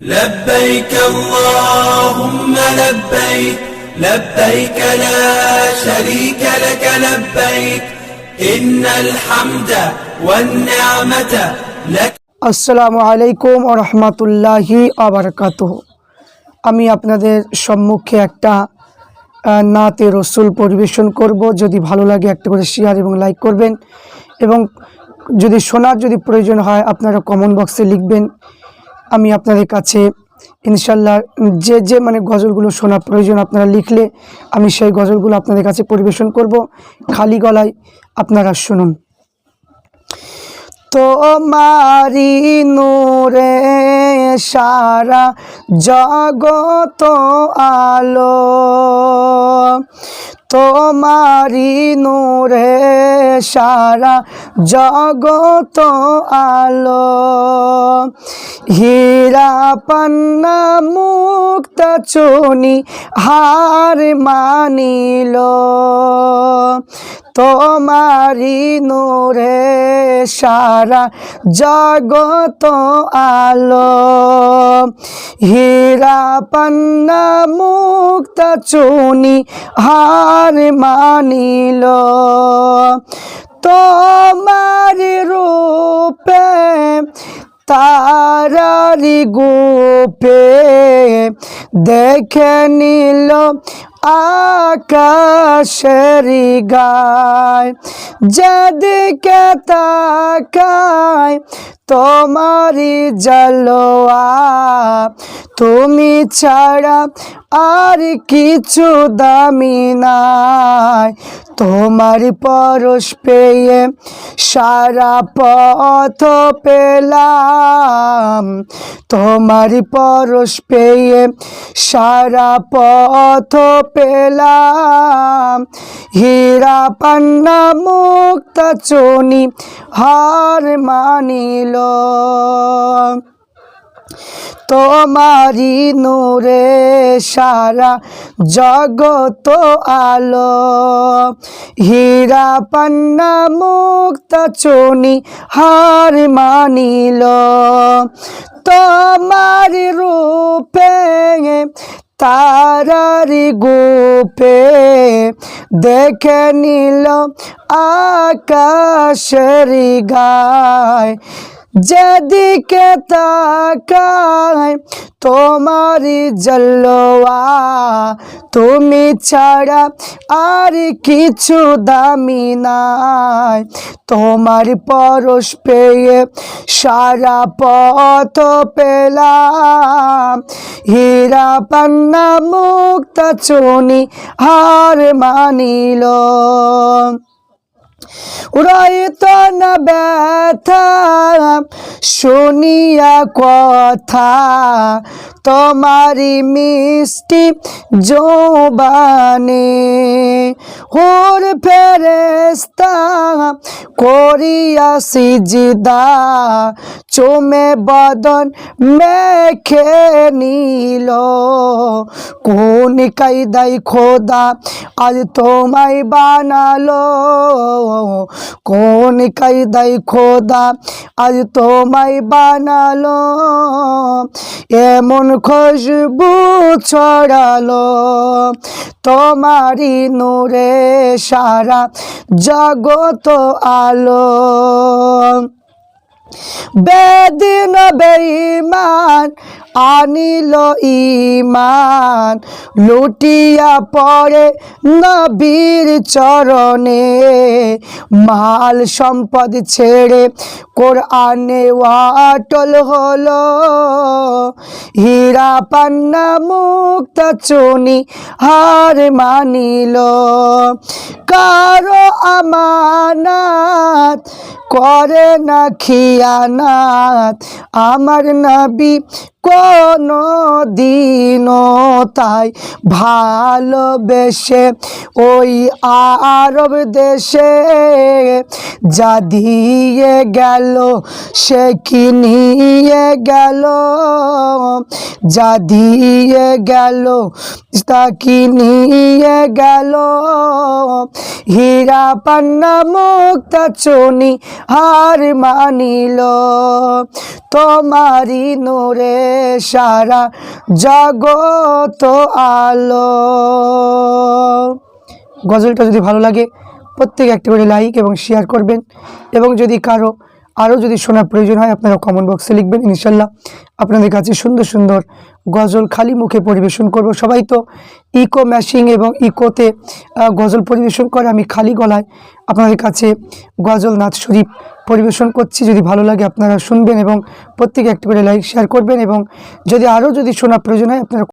لبيك اللهم لبيك لبيك لا شريك لك لبيك إن الحمد والنعمة لك আসসালামু আলাইকুম ও রহমতুল্লাহি আবরকাত আমি আপনাদের সম্মুখে একটা আহ, নাতে রসুল পরিবেশন করব যদি ভালো লাগে একটা করে শেয়ার এবং লাইক করবেন এবং যদি শোনার যদি প্রয়োজন হয় আপনারা কমেন্ট বক্সে লিখবেন আমি আপনাদের কাছে ইনশাল্লাহ যে যে মানে গজলগুলো শোনা প্রয়োজন আপনারা লিখলে আমি সেই গজলগুলো আপনাদের কাছে পরিবেশন করব। খালি গলায় আপনারা শুনুন। তোমারি নূরে সারা জগত আলো, তোমারি নূরে সারা জগত আলো। হীরা পান্না মুক্ত চুনি হার মানিল। তোমারি নূরে সারা জগত আলো। হীরা পান্না মুক্ত চুনি হার মানিল। তোমার রূপে তারারি গোপে দেখে নিল আকাশের গায়। যেদিকে তাকায় তোমারি জলোয়া তুমি ছাড়া আর কিছু দামি নাই। তোমার পরশ পেয়ে সারা পথ পেলাম। তোমার পরশ পেয়ে সারা পথ পেলাম। হীরা পান্না মুক্ত চনি হার মানিল। তোমারি নূরে সারা জগত আলো। হীরা পান্না মুক্ত চুনি হার মানিল। তোমার রূপে তারারি গোপে দেখে নিল আকাশের গায়। যেদিকে তাকায় তোমারি জল্লোয়া তুমি ছাড়া আর কিছু দামি নাই। তোমার পরশ পেয়ে সারা পথ পেলাম। হীরা পান্না মুক্ত চুনি হার মানিল। রয়ত না ব্যথা, শুনিয়া কথা তোমারি মিষ্টি জোবানে। হোর ফেরেস্তা করিয়া সিজিদা চুমে বদন মেখে নিল। কোন কায়দাই খোদা আজ তোমায় বানালো? কোন কায়দাই খোদা আজ তোমায় বানালো এমন খুশবু ছড়ালো। তোমারি নূরে সারা জগত আলো। বেদিন বেঈমান, আনিল ইমান লুটিয়া পড়ে নবীর চরণে, মাল সম্পদ ছেড়ে কোরআনে ওয়াটল হলো। হীরা পান্না মুক্ত চুনি হার মানিল। কারও আমানাত করে না খিয়ানাত আমার নবী কোন দিনও তাই ভালোবেসে ওই আরব দেশে যা দিয়ে গেল, সে কি নিয়ে গেল? যা দিয়ে গেল, তা কি নিয়ে গেল? হীরা পান্না মুক্তা চনি হার মানিল তোমারি নোরে সারা জগত আলো। গজলটা যদি ভালো লাগে, প্রত্যেকে একটা করে লাইক এবং শেয়ার করবেন। এবং যদি কারও আরও যদি শোনার প্রয়োজন হয়, আপনারা কমেন্ট বক্সে লিখবেন, ইনশাল্লাহ আপনাদের কাছে সুন্দর সুন্দর গজল খালি মুখে পরিবেশন করব। সবাই তো ইকো ম্যাশিং এবং ইকোতে গজল পরিবেশন করে, আমি খালি গলায় আপনাদের কাছে গজল নাথ শরীফ পরিবেশন করছি। যদি ভালো লাগে আপনারা শুনবেন এবং প্রত্যেকে একটা করে লাইক শেয়ার করবেন এবং যদি আরও যদি শোনার প্রয়োজন হয়, আপনারা